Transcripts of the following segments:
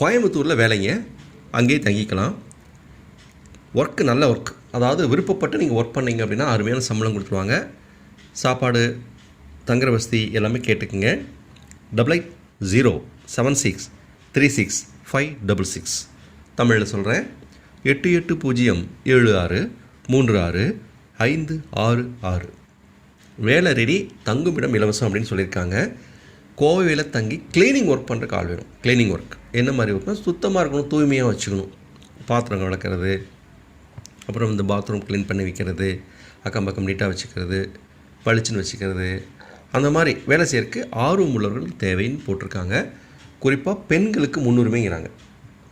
கோயம்புத்தூரில் வேலைங்க. அங்கேயே தங்கிக்கலாம். ஒர்க்கு நல்ல ஒர்க் அதாவது விருப்பப்பட்டு நீங்கள் ஒர்க் பண்ணீங்க அப்படின்னா அருமையான சம்பளம் கொடுத்துருவாங்க. சாப்பாடு தங்குற வசதி எல்லாமே கேட்டுக்குங்க. Double eight zero seven six three six five double six தமிழில் சொல்கிறேன் எட்டு எட்டு பூஜ்ஜியம் ஏழு ஆறு மூன்று ஆறு ஐந்து ஆறு ஆறு. வேலை ரெடி தங்குமிடம் இலவசம் அப்படின்னு சொல்லியிருக்காங்க. கோவையில் தங்கி க்ளீனிங் ஒர்க் பண்ணுறக்கு ஆள் வேணும். க்ளீனிங் ஒர்க் என்ன மாதிரி ஒர்க்னா சுத்தமாக இருக்கணும் தூய்மையாக வச்சுக்கணும். பாத்திரம் விளக்குறது அப்புறம் இந்த பாத்ரூம் க்ளீன் பண்ணி வைக்கிறது அக்கம் பக்கம் நீட்டாக வச்சுக்கிறது பளிச்சுன்னு வச்சுக்கிறது. அந்த மாதிரி வேலை செய்யறதுக்கு ஆர்வம் உள்ளவர்கள் தேவைன்னு போட்டிருக்காங்க. குறிப்பாக பெண்களுக்கு முன்னுரிமைங்கிறாங்க.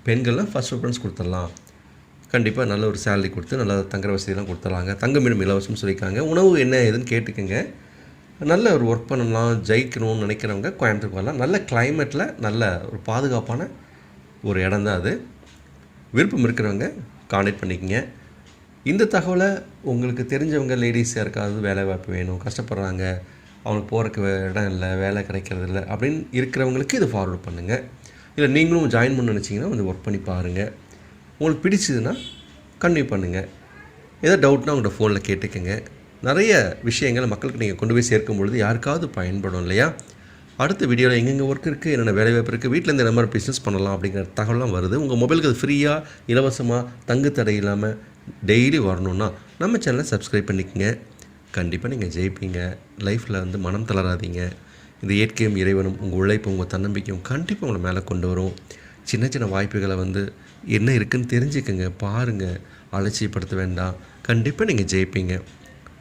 பெண்கள்லாம் ஃபஸ்ட் ப்ரிஃபரன்ஸ் கொடுத்துடலாம். கண்டிப்பாக நல்ல ஒரு சேலரி கொடுத்து நல்ல தங்குற வசதியெல்லாம் கொடுத்துட்றாங்க தங்கமிடம் இலவசம்னு சொல்லியிருக்காங்க. உணவு என்ன ஏதுன்னு கேட்டுக்கோங்க. நல்ல ஒரு ஒர்க் பண்ணலாம் ஜெயிக்கணும்னு நினைக்கிறவங்க கோயம்புத்தூர் வரலாம். நல்ல கிளைமேட்டில் நல்ல ஒரு பாதுகாப்பான ஒரு இடம் தான் அது. விருப்பம் இருக்கிறவங்க காண்டாக்ட் பண்ணிக்கங்க. இந்த தகவலை உங்களுக்கு தெரிஞ்சவங்க லேடிஸ் யாருக்காவது வேலை வாய்ப்பு வேணும் கஷ்டப்படுறாங்க அவங்களுக்கு போகிறக்கு இடம் இல்லை வேலை கிடைக்கிறது இல்லை அப்படின்னு இருக்கிறவங்களுக்கு இதை ஃபார்வர்ட் பண்ணுங்கள் இல்லை நீங்களும் ஜாயின் பண்ண நினச்சிங்கன்னா வந்து ஒர்க் பண்ணி பாருங்கள் உங்களுக்கு பிடிச்சதுன்னா கன்டினியூ பண்ணுங்கள் ஏதோ டவுட்னா உங்களோட ஃபோனில் கேட்டுக்கோங்க. நிறைய விஷயங்களை மக்களுக்கு நீங்கள் கொண்டு போய் சேர்க்கும் பொழுது யாருக்காவது பயன்படும் இல்லையா? அடுத்த வீடியோவில் எங்கெங்கே ஒர்க் இருக்குது என்னென்ன வேலைவாய்ப்பு இருக்குது வீட்டிலேருந்து என்ன மாதிரி பிஸ்னஸ் பண்ணலாம் அப்படிங்கிற தகவலாம் வருது. உங்கள் மொபைலுக்கு அது ஃப்ரீயாக இலவசமாக தங்கு தடை இல்லாமல் டெய்லி வரணும்னா நம்ம சேனலை சப்ஸ்கிரைப் பண்ணிக்கோங்க. கண்டிப்பாக நீங்கள் ஜெயிப்பீங்க. லைஃப்பில் வந்து மனம் தளராதீங்க. இந்த இயற்கையும் இறைவனும் உங்கள் உழைப்பும் உங்கள் தன்னம்பிக்கையும் கண்டிப்பாக உங்களை மேலே கொண்டு வரும். சின்ன சின்ன வாய்ப்புகளை வந்து என்ன இருக்குதுன்னு தெரிஞ்சுக்கோங்க பாருங்கள் அலட்சியப்படுத்த வேண்டாம். கண்டிப்பாக நீங்கள் ஜெயிப்பீங்க.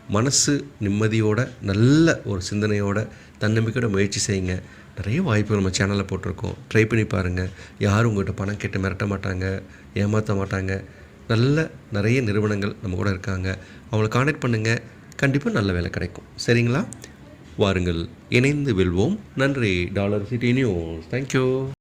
மனசு நிம்மதியோட நல்ல ஒரு சிந்தனையோட தன்னம்பிக்கையோட முயற்சி செய்யுங்க. நிறைய வாய்ப்புகள் நம்ம சேனலில் போட்டிருக்கோம். ட்ரை பண்ணி பாருங்கள் யாரும் உங்கள்கிட்ட பணம் கேட்டு மிரட்ட மாட்டாங்க ஏமாற்ற மாட்டாங்க. நல்ல நிறைய நிறுவனங்கள் நம்ம கூட இருக்காங்க. அவங்கள காண்டாக்ட் பண்ணுங்கள் கண்டிப்பாக நல்ல வேலை கிடைக்கும். சரிங்களா? வாருங்கள். இணைந்து வெல்வோம். நன்றி. Dollar city news. தேங்க்யூ